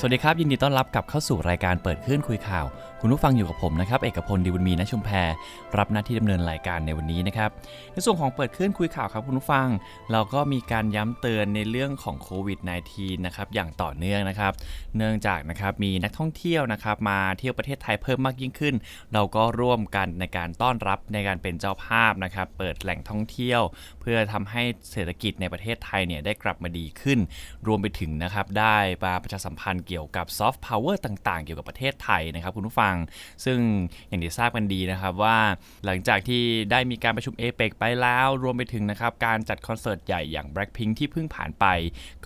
สวัสดีครับ ยินดีต้อนรับกลับเข้าสู่รายการเปิดขึ้นคุยข่าวคุณผู้ฟังอยู่กับผมนะครับเอกพลดีบุญมีณชุมแพรรับหน้าที่ดำเนินรายการในวันนี้นะครับในส่วนของเปิดขึ้นคุยข่าวครับคุณผู้ฟัง เราก็มีการย้ำเตือนในเรื่องของโควิด -19 นะครับอย่างต่อเนื่องนะครับ เนื่องจากนะครับมีนักท่องเที่ยวนะครับมาเที่ยวประเทศไทยเพิ่มมากยิ่งขึ้น เราก็ร่วมกันในการต้อนรับในการเป็นเจ้าภาพนะครับ เปิดแหล่งท่องเที่ยว เพื่อทำให้เศรษฐกิจในประเทศไทยเนี่ยได้กลับมาดีขึ้น รวมไปถึงนะครับได้มาประชาสัมพันธ์เกี่ยวกับซอฟต์พาวเวอร์ต่าง ๆ เกี่ยวกับประเทศไทยนะครับคุณผู้ฟังซึ่งอย่างที่ทราบกันดีนะครับว่าหลังจากที่ได้มีการประชุมเอเปกไปแล้ว รวมไปถึงนะครับการจัดคอนเสิร์ตใหญ่อย่าง Blackpink ที่เพิ่งผ่านไป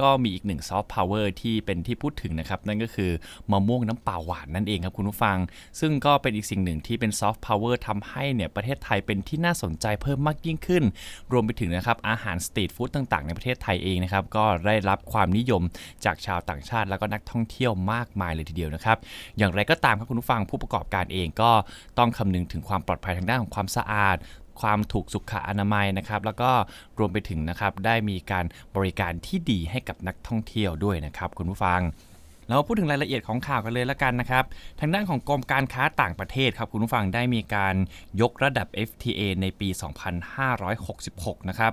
ก็มีอีกหนึ่งซอฟต์พาวเวอร์ที่เป็นที่พูดถึงนะครับ นั่นก็คือมะม่วงน้ำเปล่าหวานนั่นเองครับคุณผู้ฟัง ซึ่งก็เป็นอีกสิ่งหนึ่งที่เป็นซอฟต์พาวเวอร์ทำให้เนี่ยประเทศไทยเป็นที่น่าสนใจเพิ่มมากยิ่งขึ้น รวมไปถึงนะครับอาหารสตรีทฟู้ดต่างๆ ในประเทศไทยเองนะครับก็ได้รับความนิยมจากชาวต่างชาติแล้วก็นักท่องเที่ยวมากมายเลยทีเดียวนะครับ อย่างไรก็ตามครับคุณผู้ฟังผู้ประกอบการเองก็ต้องคำนึงถึงความปลอดภัยทางด้านของความสะอาด ความถูกสุขอนามัยนะครับ แล้วก็รวมไปถึงนะครับได้มีการบริการที่ดีให้กับนักท่องเที่ยวด้วยนะครับ คุณผู้ฟังเราพูดถึงรายละเอียดของข่าวกันเลยละกันนะครับ ทางด้านของกรมการค้าต่างประเทศครับคุณผู้ฟังได้มีการยกระดับ FTA ในปี 2566 นะครับ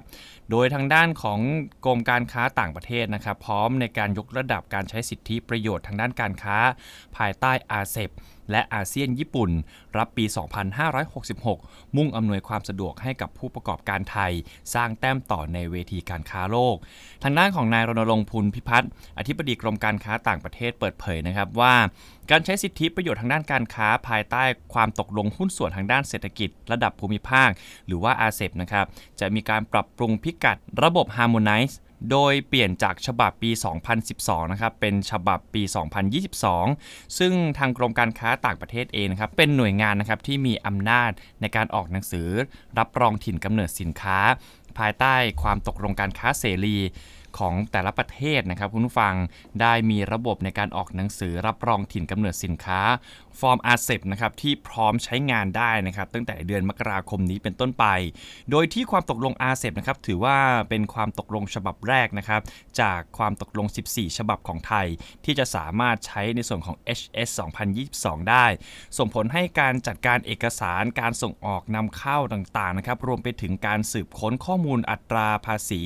โดยทางด้านของกรมการค้าต่างประเทศนะครับ พร้อมในการยกระดับการใช้สิทธิประโยชน์ทางด้านการค้า ภายใต้อาเซบ และอาเซียนญี่ปุ่น รับปี 2566 มุ่งอำนวยความสะดวกให้กับผู้ประกอบการไทย สร้างแต้มต่อในเวทีการค้าโลก ทางด้านของนายรณรงค์พุลพิพัฒน์อธิบดีกรมการค้าต่างประเทศเปิดเผยนะครับว่าการใช้สิทธิประโยชน์ทางด้านการค้าภายใต้ความตกลงหุ้นส่วนทางด้านเศรษฐกิจ ระดับภูมิภาค หรือว่าอาเซบนะครับจะมีการปรับปรุงพิกัดระบบ Harmonize โดยเปลี่ยนจากฉบับปี 2012 นะครับ เป็นฉบับปี 2022 ซึ่งทางกรมการค้าต่างประเทศเองนะครับ เป็นหน่วยงานนะครับที่มีอำนาจในการออกหนังสือ รับรองถิ่นกำเนิดสินค้า ภายใต้ความตกลงการค้าเสรี ของแต่ละประเทศนะครับคุณผู้ฟังได้มีระบบในการออกหนังสือรับรองถิ่นกำเนิดสินค้าฟอร์มอาเซนะครับที่พร้อมใช้งานได้นะครับตั้งแต่เดือนมกราคมนี้เป็นต้นไป โดยที่ความตกลงอาเซนะครับถือว่าเป็นความตกลงฉบับแรกนะครับจากความตกลง 14 ฉบับของไทย ที่จะสามารถใช้ในส่วนของ HS 2022 ได้ ส่งผลให้การจัดการเอกสารการส่งออกนำเข้าต่างๆนะครับรวมไปถึงการสืบค้นข้อมูลอัตราภาษี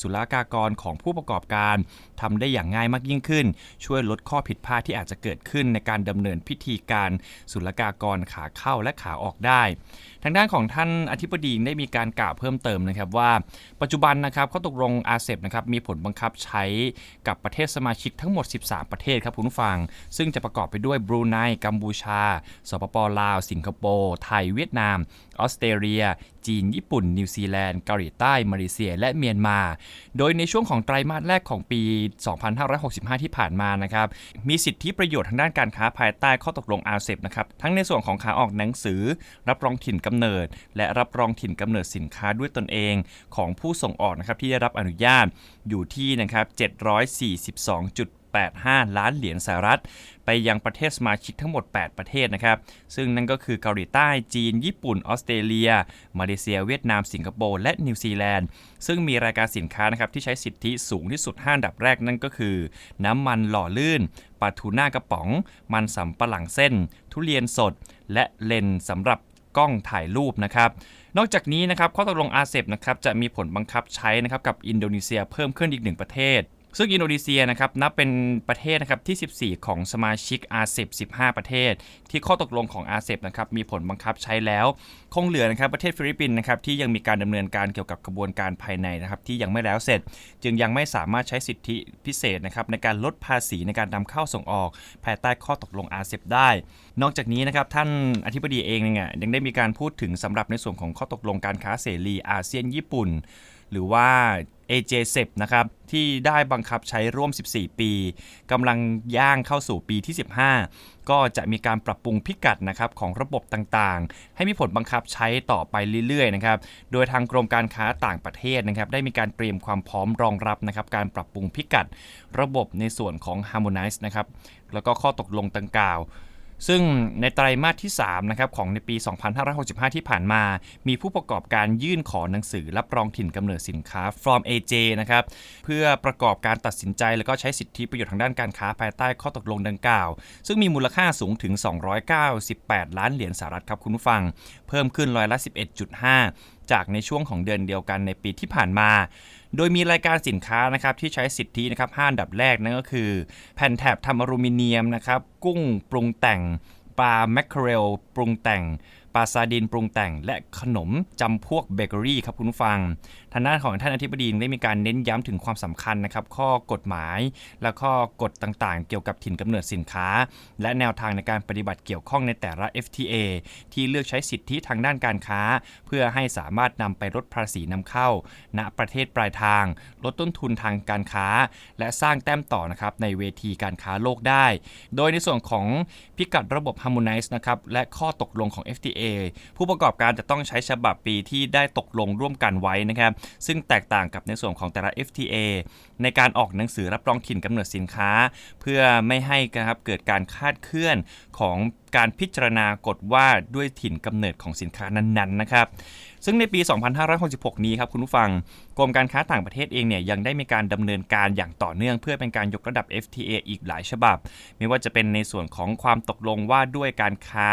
ศุลกากรของผู้ประกอบการทำได้อย่างง่ายมากยิ่งขึ้น ช่วยลดข้อผิดพลาดที่อาจจะเกิดขึ้นในการดำเนินพิธีการศุลกากรขาเข้าและขาออกได้ ทางด้านของท่านอธิบดีได้มีการกล่าวเพิ่มเติมนะครับว่า ปัจจุบันนะครับข้อตกลงอาเซบนะครับมีผลบังคับใช้กับประเทศสมาชิกทั้งหมด 13 ประเทศครับคุณผู้ฟัง ซึ่งจะประกอบไปด้วยบรูไนกัมพูชา สปปลาว สิงคโปร์ไทยเวียดนาม ออสเตรเลีย จีน ญี่ปุ่น นิวซีแลนด์เกาหลีใต้ มาเลเซีย และเมียนมา โดยในช่วงของไตรมาสแรกของปี 2565 ที่ผ่านมานะครับมีสิทธิประโยชน์ทางด้านการค้าภายใต้ข้อตกลงอาเซบนะครับทั้งในส่วนของขาออกหนังสือ รับรองถิ่นกำเนิด และรับรองถิ่นกำเนิดสินค้าด้วยตนเองของผู้ส่งออกนะครับที่ได้รับอนุญาตอยู่ที่นะครับ742.85 ล้านเหรียญสหรัฐ ไปยังประเทศสมาชิกทั้งหมด 8 ประเทศนะครับ ซึ่งนั่นก็คือเกาหลีใต้ จีน ญี่ปุ่น ออสเตรเลีย มาเลเซีย เวียดนาม สิงคโปร์ และนิวซีแลนด์ ซึ่งมีรายการสินค้านะครับที่ใช้สิทธิสูงที่สุด 5 อันดับแรกนั่นก็คือ น้ำมันหล่อลื่น ปลาทูน่ากระป๋อง มันสำปะหลังเส้น ทุเรียนสด และเลนสำหรับ กล้องถ่ายรูปนะครับนอกจากนี้นะครับข้อตกลงอาเซบนะครับจะมีผลบังคับใช้นะครับกับอินโดนีเซียเพิ่มขึ้นอีกหนึ่งประเทศ ซึ่งอินโดนีเซียนะครับนับเป็นประเทศนะครับที่ 14 ของสมาชิกอาเซบ15 ประเทศ ที่ข้อตกลงของอาเซบนะครับมีผลบังคับใช้แล้ว คงเหลือนะครับประเทศฟิลิปปินส์นะครับที่ยังมีการดำเนินการเกี่ยวกับกระบวนการภายในนะครับที่ยังไม่แล้วเสร็จ จึงยังไม่สามารถใช้สิทธิพิเศษนะครับในการลดภาษีในการนำเข้าส่งออก ภายใต้ข้อตกลงอาเซบได้ นอกจากนี้นะครับท่านอธิบดีเองเนี่ยยังได้มีการพูดถึงสำหรับในส่วนของข้อตกลงการค้าเสรีอาเซียนญี่ปุ่น หรือว่า AJ10 นะครับที่ได้บังคับใช้ร่วม 14 ปีกำลังย่างเข้าสู่ปีที่ 15 ก็จะมีการปรับปรุงพิกัดนะครับของระบบต่างๆ ให้มีผลบังคับใช้ต่อไปเรื่อยๆนะครับโดยทางกรมการค้าต่างประเทศนะครับได้มีการเตรียมความพร้อมรองรับนะครับการปรับปรุงพิกัดระบบในส่วนของ Harmonize นะครับแล้วก็ข้อตกลงต่างกล่าว ซึ่งในไตรมาสที่ 3 นะครับ ของในปี 2565 ที่ผ่านมา มีผู้ประกอบการยื่นขอหนังสือรับรองถิ่นกำเนิดสินค้า from AJ นะครับ เพื่อประกอบการตัดสินใจ แล้วก็ใช้สิทธิประโยชน์ทางด้านการค้าภายใต้ข้อตกลงดังกล่าว ซึ่งมีมูลค่าสูงถึง 298 ล้านเหรียญสหรัฐครับคุณผู้ฟัง เพิ่มขึ้นร้อยละ 11.5 จากในช่วงของเดือนเดียวกันในปีที่ผ่านมา โดยมีรายการสินค้านะครับที่ใช้สิทธินะครับ5อันดับแรกนั่นก็คือ แผ่นแถบทำอลูมิเนียมนะครับกุ้งปรุงแต่งปลาแมคเคอเรลปรุงแต่งปลาซาดินปรุงแต่งและขนมจำพวกเบเกอรี่ครับคุณผู้ฟัง ทางด้านของท่านอธิบดีได้มีการเน้นย้ำถึงความสำคัญนะครับ ข้อกฎหมาย และข้อกฎต่างๆ เกี่ยวกับถิ่นกำเนิดสินค้า และแนวทางในการปฏิบัติเกี่ยวข้องในแต่ละ FTA ที่เลือกใช้สิทธิทางด้านการค้า เพื่อให้สามารถนำไปลดภาษีนำเข้า ณประเทศปลายทาง ลดต้นทุนทางการค้า และสร้างแต้มต่อนะครับในเวทีการค้าโลกได้ โดยในส่วนของพิกัดระบบ Harmonize นะครับและข้อตกลงของ FTA ผู้ประกอบการจะต้องใช้ฉบับปีที่ได้ตกลงร่วมกันไว้นะครับซึ่งแตกต่างกับในส่วนของแต่ละ FTA ในการออกหนังสือรับรองถิ่นกำเนิดสินค้า เพื่อไม่ให้นะครับเกิดการคาดเคลื่อนของการพิจารณากฎว่าด้วยถิ่นกำเนิดของสินค้านั้นๆนะครับซึ่งในปี 2566 นี้ครับคุณผู้ฟัง กรมการค้าต่างประเทศเองเนี่ยยังได้มีการดำเนินการอย่างต่อเนื่อง เพื่อเป็นการยกระดับ FTA อีกหลายฉบับ ไม่ว่าจะเป็นในส่วนของความตกลงว่าด้วยการค้า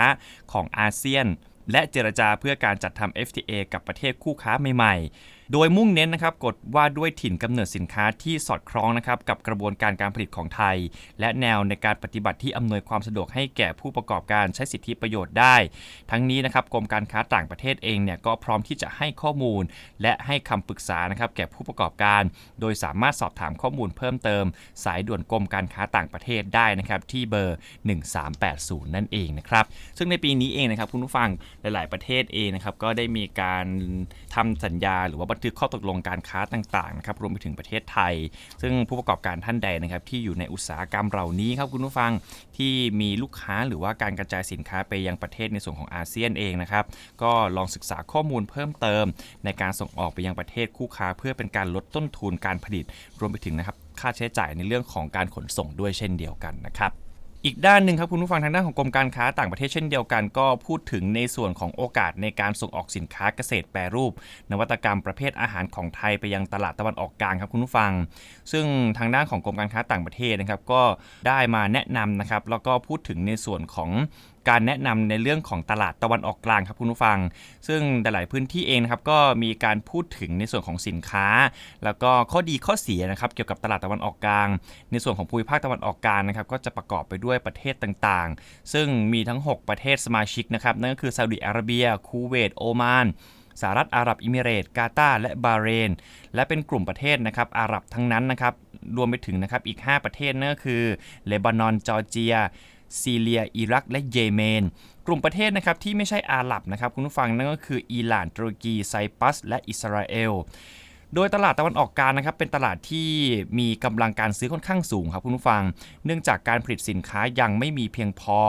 ของอาเซียน และเจรจาเพื่อการจัดทำ FTA กับประเทศคู่ค้าใหม่ๆ โดยมุ่งเน้นนะครับกฎว่าด้วยถิ่นกำเนิดสินค้าที่สอดคล้องนะครับกับกระบวนการการผลิตของไทย และแนวในการปฏิบัติที่อำนวยความสะดวกให้แก่ผู้ประกอบการใช้สิทธิประโยชน์ได้ ทั้งนี้นะครับกรมการค้าต่างประเทศเองเนี่ยก็พร้อมที่จะให้ข้อมูล และให้คำปรึกษานะครับแก่ผู้ประกอบการ โดยสามารถสอบถามข้อมูลเพิ่มเติม สายด่วนกรมการค้าต่างประเทศได้นะครับที่เบอร์ 1380 นั่นเองนะครับซึ่งในปีนี้เองนะครับคุณผู้ฟังหลาย ๆ ประเทศเองนะครับก็ได้มีการทำสัญญาหรือว่าทึกข้อตกลงการค้าต่างๆนะครับรวมไปถึงประเทศไทย ซึ่งผู้ประกอบการท่านใดนะครับที่อยู่ในอุตสาหกรรมเหล่านี้ครับคุณผู้ฟังที่มีลูกค้าหรือว่าการกระจายสินค้าไปยังประเทศในส่วนของอาเซียนเองนะครับก็ลองศึกษาข้อมูลเพิ่มเติม ในการส่งออกไปยังประเทศคู่ค้า เพื่อเป็นการลดต้นทุนการผลิตรวมไปถึงนะครับค่าใช้จ่ายในเรื่องของการขนส่งด้วยเช่นเดียวกันนะครับ อีกด้านหนึ่งครับคุณผู้ฟังทางด้านของกรมการค้าต่างประเทศเช่นเดียวกัน ก็พูดถึงในส่วนของโอกาสในการส่งออกสินค้าเกษตรแปรรูป นวัตกรรมประเภทอาหารของไทยไปยังตลาดตะวันออกกลางครับคุณผู้ฟัง ซึ่งทางด้านของกรมการค้าต่างประเทศนะครับก็ได้มาแนะนำนะครับแล้วก็พูดถึงในส่วนของการแนะนำในเรื่องของตลาดตะวันออกกลางครับคุณผู้ฟัง ซึ่งหลายพื้นที่เองนะครับก็มีการพูดถึงในส่วนของสินค้า แล้วก็ข้อดีข้อเสียนะครับเกี่ยวกับตลาดตะวันออกกลาง ในส่วนของภูมิภาคตะวันออกกลางนะครับก็จะประกอบไปด้วยประเทศต่างๆ ซึ่งมีทั้ง 6 ประเทศสมาชิกนะครับนั่นก็คือซาอุดิอาระเบีย คูเวต โอมานสหรัฐอาหรับอิมิเรตส์กาตาร์และบาเรน และเป็นกลุ่มประเทศนะครับอาหรับทั้งนั้นนะครับรวมไปถึงนะครับอีก 5 ประเทศนั่นก็คือเลบานอนจอร์เจีย ซีเรีย อิรัก และเยเมน กลุ่มประเทศนะครับที่ไม่ใช่อาหรับนะครับคุณผู้ฟังนั่นก็คืออิหร่านตุรกีไซปรัส และอิสราเอลโดยตลาดตะวันออกกลางนะครับเป็นตลาดที่มีกำลังการซื้อค่อนข้างสูงครับคุณผู้ฟัง เนื่องจากการผลิตสินค้ายังไม่มีเพียงพอ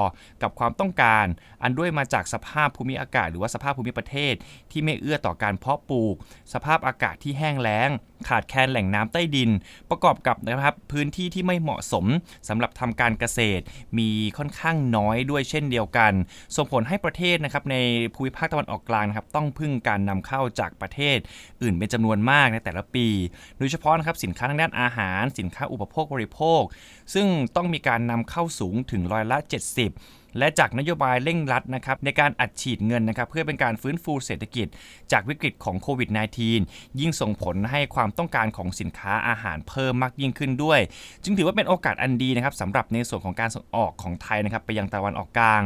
กับความต้องการ อันด้วยมาจากสภาพภูมิอากาศ หรือว่าสภาพภูมิประเทศ ที่ไม่เอื้อต่อการเพาะปลูก สภาพอากาศที่แห้งแล้ง ขาดแคลนแหล่งน้ำใต้ดิน ประกอบกับนะครับพื้นที่ที่ไม่เหมาะสมสำหรับทำการเกษตร มีค่อนข้างน้อยด้วยเช่นเดียวกัน ส่งผลให้ประเทศนะครับในภูมิภาคตะวันออกกลางนะครับต้องพึ่งการนำเข้าจากประเทศ อื่นเป็นจำนวนมากในแต่ละปี โดยเฉพาะนะครับสินค้าทางด้านอาหาร สินค้าอุปโภคบริโภค ซึ่งต้องมีการนำเข้าสูงถึงร้อยละ 70 และจากนโยบายเร่งรัดนะครับในการอัดฉีดเงินนะครับเพื่อเป็นการฟื้นฟูเศรษฐกิจ จากวิกฤตของโควิด -19 ยิ่งส่งผลให้ความต้องการของสินค้าอาหารเพิ่มมากยิ่งขึ้นด้วย จึงถือว่าเป็นโอกาสอันดีนะครับสำหรับในส่วนของการส่งออกของไทยนะครับไปยังตะวันออกกลาง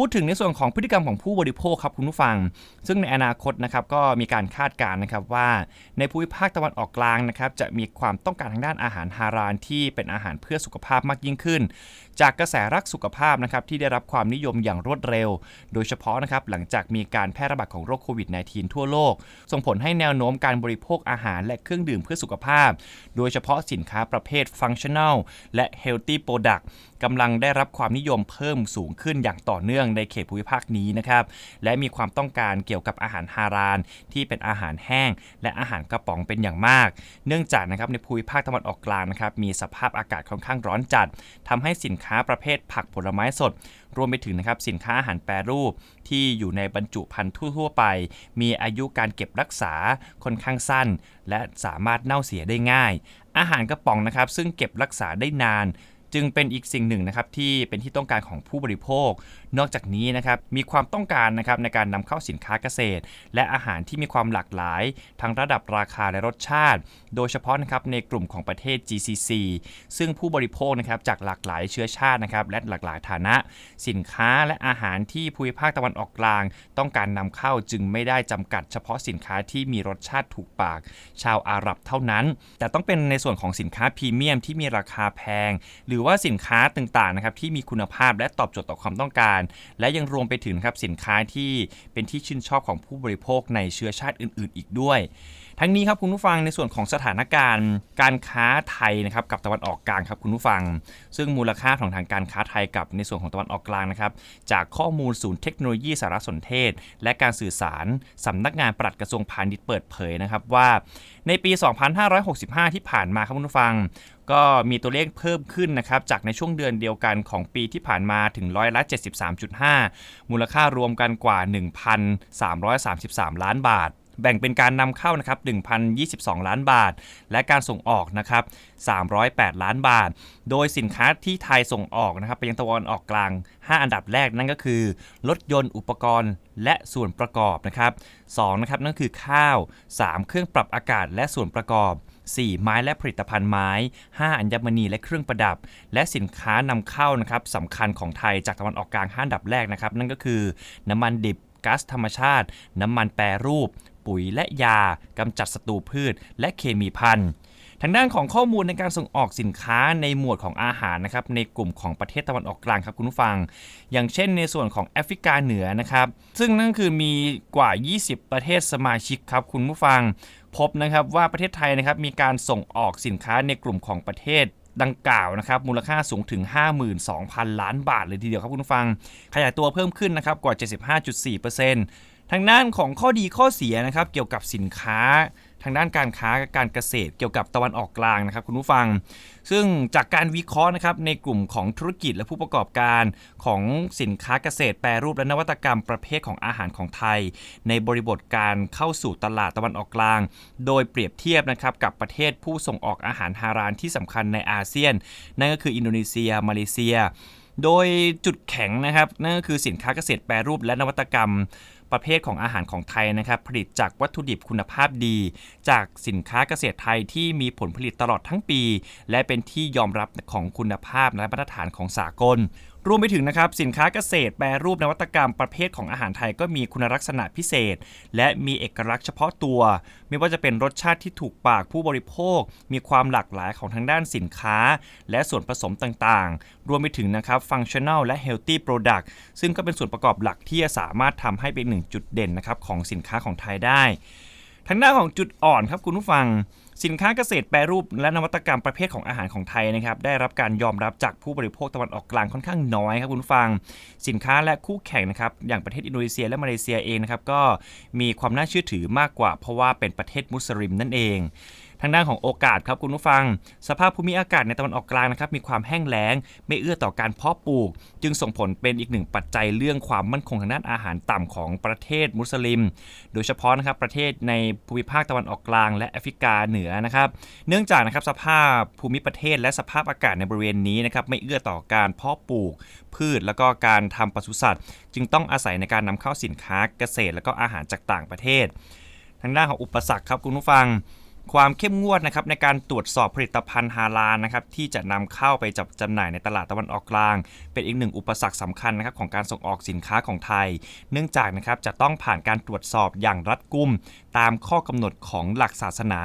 พูดถึงในส่วนของพฤติกรรมของผู้บริโภคครับคุณผู้ฟัง ซึ่งในอนาคตนะครับก็มีการคาดการณ์นะครับว่า ในภูมิภาคตะวันออกกลางนะครับจะมีความต้องการทางด้านอาหารฮารานที่เป็นอาหารเพื่อสุขภาพมากยิ่งขึ้น จากกระแสรักสุขภาพนะครับที่ได้รับความนิยมอย่างรวดเร็ว โดยเฉพาะนะครับหลังจากมีการแพร่ระบาดของโรคโควิด -19 ทั่วโลก ส่งผลให้แนวโน้มการบริโภคอาหารและเครื่องดื่มเพื่อสุขภาพ โดยเฉพาะสินค้าประเภท functional และ healthy product กำลังได้รับความนิยมเพิ่มสูงขึ้นอย่างต่อเนื่องในเขตภูมิภาคนี้นะครับ และมีความต้องการเกี่ยวกับอาหารฮาราน ที่เป็นอาหารแห้ง และอาหารกระป๋องเป็นอย่างมาก เนื่องจากนะครับในภูมิภาคตะวันออกกลางนะครับมีสภาพอากาศค่อนข้างร้อนจัดทำให้สินค้าค้าประเภทผักผลไม้สด รวมไปถึงนะครับสินค้าอาหารแปรรูป ที่อยู่ในบรรจุภัณฑ์ทั่วๆไป มีอายุการเก็บรักษาค่อนข้างสั้น และสามารถเน่าเสียได้ง่าย อาหารกระป๋องนะครับซึ่งเก็บรักษาได้นาน จึงเป็นอีกสิ่งหนึ่งนะครับที่เป็นที่ต้องการของผู้บริโภค นอกจากนี้นะครับมีความต้องการนะครับในการนำเข้าสินค้าเกษตร และอาหารที่มีความหลากหลาย ทั้งระดับราคาและรสชาติ โดยเฉพาะนะครับในกลุ่มของประเทศ GCC ซึ่งผู้บริโภคนะครับจากหลากหลายเชื้อชาตินะครับและหลากหลายฐานะ สินค้าและอาหารที่ภูมิภาคตะวันออกกลาง ต้องการนำเข้าจึงไม่ได้จำกัดเฉพาะสินค้าที่มีรสชาติถูกปาก ชาวอาหรับเท่านั้น แต่ต้องเป็นในส่วนของสินค้าพรีเมียมที่มีราคาแพง หรือว่าสินค้าต่างๆนะครับที่มีคุณภาพและตอบโจทย์ต่อความต้องการและยังรวมไปถึงครับสินค้าที่เป็นที่ชื่นชอบของผู้บริโภคในเชื้อชาติอื่น ๆ อีกด้วย ทั้งนี้ครับคุณผู้ฟังในส่วนของสถานการณ์ การค้าไทยนะครับกับตะวันออกกลางครับคุณผู้ฟัง ซึ่งมูลค่าของทางการค้าไทยกับในส่วนของตะวันออกกลางนะครับจากข้อมูลศูนย์เทคโนโลยีสารสนเทศ และการสื่อสารสำนักงานปลัดกระทรวงพาณิชย์เปิดเผยนะครับว่าในปี 2565 ที่ผ่านมาครับคุณผู้ฟังก็มีตัวเลขเพิ่มขึ้นนะครับจากในช่วงเดือนเดียวกันของปีที่ผ่านมาถึงร้อยละ73.5 มูลค่ารวมกันกว่า 1,333 ล้านบาท แบ่งเป็นการนำเข้านะครับ1,022 ล้านบาท และการส่งออกนะครับ308 ล้านบาท โดยสินค้าที่ไทยส่งออกนะครับไปยังตะวันออกกลาง 5 อันดับแรกนั่นก็คือ รถยนต์อุปกรณ์และส่วนประกอบนะครับ2นะครับนั่นคือข้าว 3 เครื่องปรับอากาศและส่วนประกอบ 4 ไม้และผลิตภัณฑ์ไม้ 5 อัญมณีและเครื่องประดับ และสินค้านำเข้านะครับสำคัญของไทยจากตะวันออกกลาง5อันดับแรกนะครับ นั่นก็คือ น้ำมันดิบก๊าซธรรมชาติ น้ำมันแปรรูป ปุ๋ยและยากำจัดศัตรูพืช และเคมีพันธุ์ทางด้านของข้อมูลในการส่งออกสินค้าในหมวดของอาหารนะครับในกลุ่มของประเทศตะวันออกกลางครับคุณผู้ฟัง อย่างเช่นในส่วนของแอฟริกาเหนือนะครับซึ่งนั่นคือมีกว่า 20 ประเทศสมาชิกครับคุณผู้ฟัง พบนะครับว่าประเทศไทยนะครับมีการส่งออกสินค้าในกลุ่มของประเทศดังกล่าวนะครับมูลค่าสูงถึง 52,000 ล้านบาทเลยทีเดียวครับคุณผู้ฟัง ขยายตัวเพิ่มขึ้นนะครับกว่า 75.4% ทางด้านของข้อดีข้อเสียนะครับเกี่ยวกับสินค้า ทางด้านการค้าการเกษตร เกี่ยวกับตะวันออกกลางนะครับ คุณผู้ฟัง ซึ่งจากการวิเคราะห์นะครับในกลุ่มของธุรกิจและผู้ประกอบการของสินค้าเกษตร แปรรูปและนวัตกรรมประเภทของอาหารของไทย ในบริบทการเข้าสู่ตลาดตะวันออกกลาง โดยเปรียบเทียบนะครับกับประเทศผู้ส่งออกอาหารฮารานที่สำคัญในอาเซียน นั่นก็คืออินโดนีเซีย มาเลเซีย โดยจุดแข็งนะครับนั่นก็คือสินค้าเกษตรแปรรูปและนวัตกรรม ประเภทของอาหารของไทยนะครับ ผลิตจากวัตถุดิบคุณภาพดี จากสินค้าเกษตรไทยที่มีผลผลิตตลอดทั้งปี และเป็นที่ยอมรับของคุณภาพและมาตรฐานของสากล รวมไปถึงนะครับสินค้าเกษตรแปรรูปนวัตกรรมประเภทของอาหารไทยก็มีคุณลักษณะพิเศษ และมีเอกลักษณ์เฉพาะตัว ไม่ว่าจะเป็นรสชาติที่ถูกปากผู้บริโภค มีความหลากหลายของทางด้านสินค้า และส่วนผสมต่างๆ รวมไปถึงนะครับฟังชั่น a ลและ healthy product ซึ่งก็เป็นส่วนประกอบหลักที่จะสามารถทำให้เป็นหนึ่งจุดเด่นนะครับของสินค้าของไทยได้ ทางด้านของจุดอ่อนครับคุณผู้ฟัง สินค้าเกษตรแปรรูปและนวัตกรรมประเภทของอาหารของไทยนะครับได้รับการยอมรับจากผู้บริโภคตะวันออกกลางค่อนข้างน้อยครับคุณฟัง สินค้าและคู่แข่งนะครับอย่างประเทศอินโดนีเซียและมาเลเซียเองนะครับก็มีความน่าเชื่อถือมากกว่า เพราะว่าเป็นประเทศมุสลิมนั่นเอง ทางด้านของโอกาสครับคุณผู้ฟัง สภาพภูมิอากาศในตะวันออกกลางนะครับมีความแห้งแล้ง ไม่เอื้อต่อการเพาะปลูก จึงส่งผลเป็นอีกหนึ่งปัจจัยเรื่องความมั่นคงทางด้านอาหารต่ำของประเทศมุสลิม โดยเฉพาะนะครับประเทศในภูมิภาคตะวันออกกลาง และแอฟริกาเหนือนะครับเนื่องจากนะครับสภาพภูมิประเทศและสภาพอากาศในบริเวณนี้นะครับไม่เอื้อต่อการเพาะปลูก พืชแล้วก็การทำปศุสัตว์ จึงต้องอาศัยในการนำเข้าสินค้าเกษตร และก็อาหารจากต่างประเทศ ทางด้านของอุปสรรคครับคุณผู้ฟัง ความเข้มงวดนะครับในการตรวจสอบผลิตภัณฑ์ฮาลาลนะครับที่จะนำเข้าไปจับจำหน่ายในตลาดตะวันออกกลาง เป็นอีกหนึ่งอุปสรรคสำคัญนะครับของการส่งออกสินค้าของไทย เนื่องจากนะครับจะต้องผ่านการตรวจสอบอย่างรัดกุม ตามข้อกำหนดของหลักศาสนา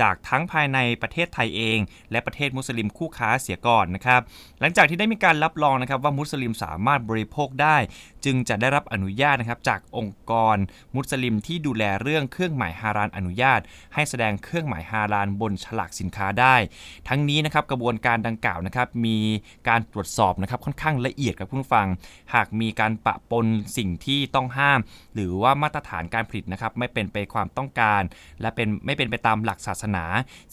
จากทั้งภายในประเทศไทยเอง และประเทศมุสลิมคู่ค้าเสียก่อนนะครับหลังจากที่ได้มีการรับรองนะครับว่ามุสลิมสามารถบริโภคได้ จึงจะได้รับอนุญาตนะครับจากองค์กรมุสลิมที่ดูแลเรื่องเครื่องหมายฮารานอนุญาต ให้แสดงเครื่องหมายฮารานบนฉลากสินค้าได้ ทั้งนี้นะครับกระบวนการดังกล่าวนะครับมีการตรวจสอบนะครับค่อนข้างละเอียดครับผู้ฟัง หากมีการปะปนสิ่งที่ต้องห้าม หรือว่ามาตรฐานการผลิตนะครับไม่เป็นไปความต้องการ และเป็นไม่เป็นไปตามหลักศาสนา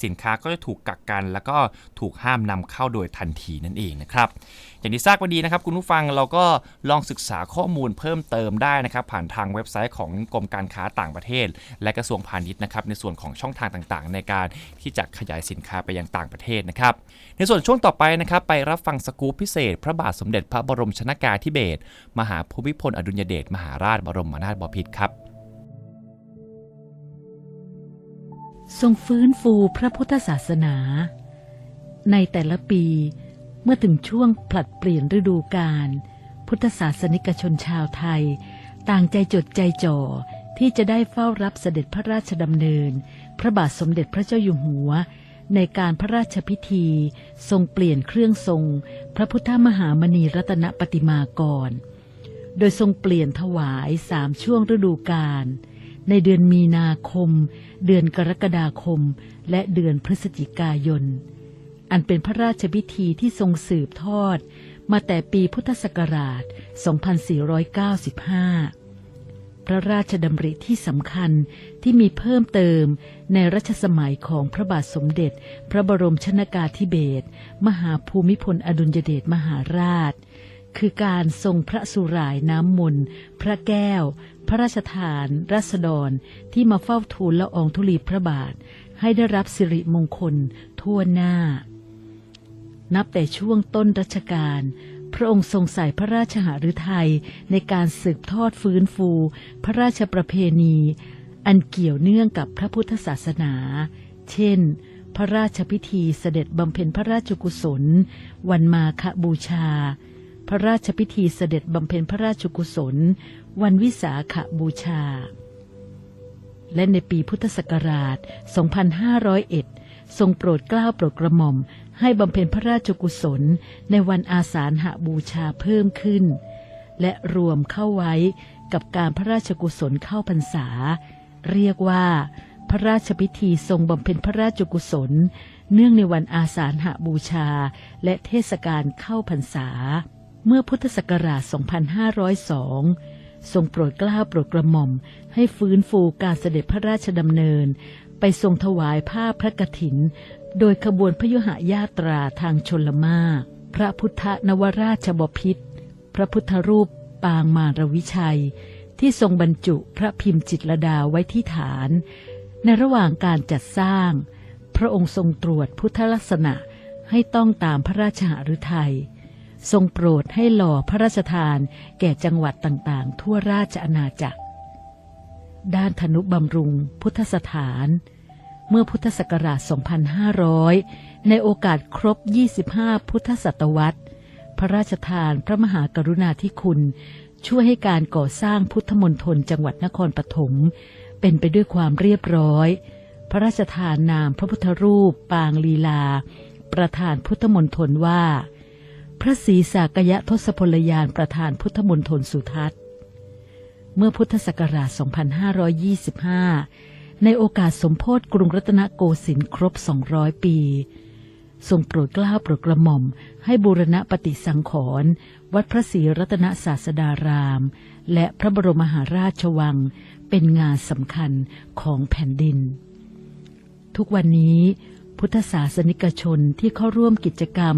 สินค้าก็จะถูกกักกัน แล้วก็ถูกห้ามนำเข้าโดยทันทีนั่นเองนะครับอย่างที่ทราบกันดีนะครับคุณผู้ฟังเราก็ลองศึกษาข้อมูลเพิ่มเติมได้นะครับ ผ่านทางเว็บไซต์ของกรมการค้าต่างประเทศ และกระทรวงพาณิชย์นะครับในส่วนของช่องทางต่างๆ ในการที่จะขยายสินค้าไปยังต่างประเทศนะครับ ในส่วนช่วงต่อไปนะครับไปรับฟังสกู๊ปพิเศษ พระบาทสมเด็จพระบรมชนากาธิเบศรมหาภูมิพลอดุลยเดชมหาราชบรมนาถบพิตรครับ ทรงฟื้นฟูพระพุทธศาสนา ในแต่ละปีเมื่อถึงช่วงผลัดเปลี่ยนฤดูกาลพุทธศาสนิกชนชาวไทย ต่างใจจดใจจ่อที่จะได้เฝ้ารับเสด็จพระราชดำเนิน พระบาทสมเด็จพระเจ้าอยู่หัว ในการพระราชพิธี ทรงเปลี่ยนเครื่องทรง พระพุทธมหามณีรัตนปฏิมากร โดยทรงเปลี่ยนถวายสามช่วงฤดูกาล ในเดือนมีนาคม เดือนกรกฎาคม และเดือนพฤศจิกายน อันเป็นพระราชพิธีที่ทรงสืบทอด มาแต่ปีพุทธศักราช 2495 พระราชดำริที่สำคัญที่มีเพิ่มเติมในรัชสมัยของพระบาทสมเด็จ พระบรมชนากาธิเบศรมหาภูมิพลอดุลยเดชมหาราช คือการทรงพระสุรายน้ำมนต์พระแก้ว พระราชทาน รัศดรที่มาเฝ้าทูลละอองธุลีพระบาท ให้ได้รับสิริมงคลทั่วหน้า นับแต่ช่วงต้นรัชกาลพระองค์ทรงใส่พระราชหฤทัยในการสืบทอดฟื้นฟู พระราชประเพณี อันเกี่ยวเนื่องกับพระพุทธศาสนา เช่น พระราชพิธีเสด็จบำเพ็ญพระราชกุศล วันมาคบูชา ระราชพิธีเสด็จบำเพ็ญพระราชกุศล วันวิสาขบูชา และในปีพุทธศักราช 2501 ทรงโปรดเกล้าโปรดกระหม่อมให้บำเพ็ญพระราชกุศลในวันอาสาฬหบูชาเพิ่มขึ้น และรวมเข้าไว้กับการพระราชกุศลเข้าพรรษา เรียกว่าพระราชพิธีทรงบำเพ็ญพระราชกุศล เนื่องในวันอาสาฬหบูชา และเทศกาลเข้าพรรษา เมื่อพุทธศักราช 2502 ทรงโปรดเกล้าโปรดกระหม่อมให้ฟื้นฟูการเสด็จพระราชดำเนิน ไปทรงถวายผ้าพระกฐิน โดยขบวนพยุหญาตราทางชนละมากพระพุทธนวราชบพิษพระพุทธรูปปางมารวิชัย ที่ทรงบรรจุพระพิมพ์จิตรดาไว้ที่ฐาน ในระหว่างการจัดสร้าง พระองค์ทรงตรวจพุทธลักษณะให้ต้องตามพระราชหฤทัย ทรงโปรดให้หล่อพระราชทานแก่จังหวัดต่างๆ ทั่วราชอาณาจักร ด้านธนุบำรุง พุทธสถาน เมื่อพุทธศักราช 2500 ในโอกาสครบ 25 พุทธศตวรรษ พระราชทานพระมหากรุณาธิคุณ ช่วยให้การก่อสร้างพุทธมณฑลจังหวัดนครปฐมเป็นไปด้วยความเรียบร้อย พระราชทานนามพระพุทธรูป ปางลีลา ประธานพุทธมณฑลว่า พระศรีสากยะทศพลยานประธานพุทธมณฑลสุทัศน์ เมื่อพุทธศักราช 2525 ในโอกาสสมโพธิกรุงรัตนโกสินทร์ครบ 200 ปี ทรงโปรดเกล้าโปรดกระหม่อม ให้บูรณะปฏิสังขรณ์วัดพระศรีรัตนศาสดาราม และพระบรมมหาราชวังเป็นงานสำคัญของแผ่นดิน ทุกวันนี้ พุทธศาสนิกชนที่เข้าร่วมกิจกรรม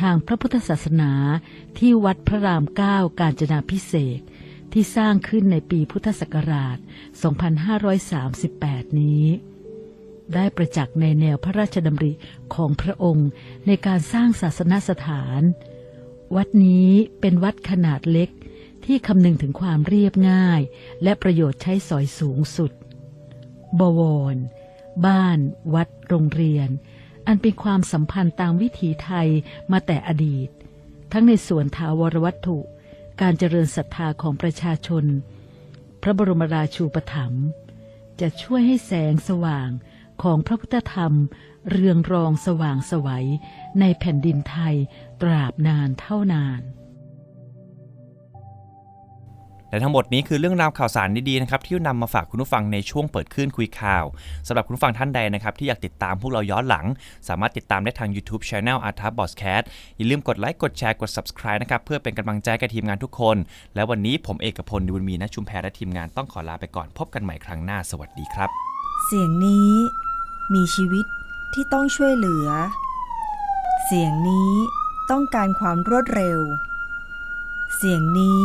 ทางพระพุทธศาสนาที่วัดพระรามเก้าการจนาพิเศษที่สร้างขึ้นในปีพุทธศักราช 2538 นี้ ได้ประจักษ์ในแนวพระราชดำริของพระองค์ในการสร้างศาสนสถาน วัดนี้เป็นวัดขนาดเล็กที่คำนึงถึงความเรียบง่าย และประโยชน์ใช้สอยสูงสุด บวร บ้าน วัด โรงเรียน อันเป็นความสัมพันธ์ตามวิถีไทยมาแต่อดีต ทั้งในส่วนถาวรวัตถุ การเจริญศรัทธาของประชาชน พระบรมราชูปถัมภ์จะช่วยให้แสงสว่างของพระพุทธธรรม เรืองรองสว่างสวัยในแผ่นดินไทยตราบนานเท่านาน และทั้งหมดนี้คือเรื่องราวข่าวสารดีๆนะครับที่นำมาฝากคุณผู้ฟังในช่วงเปิดคลื่นคุยข่าวสำหรับคุณผู้ฟังท่านใดนะครับที่อยากติดตามพวกเราย้อนหลัง สามารถติดตามได้ทาง YouTube Channel a r t a b o s c a t อย่าลืมกดไลค์กดแชร์กด Subscribe นะครับเพื่อเป็นกำลังใจกับทีมงานทุกคน และวันนี้ผมเอกพลดิบุญมีนะชุมแพรและทีมงานต้องขอลาไปก่อนพบกันใหม่ครั้งหน้าสวัสดีครับ เสียงนี้มีชีวิตที่ต้องช่วยเหลือ เสียงนี้ต้องการความรวดเร็ว เสียงนี้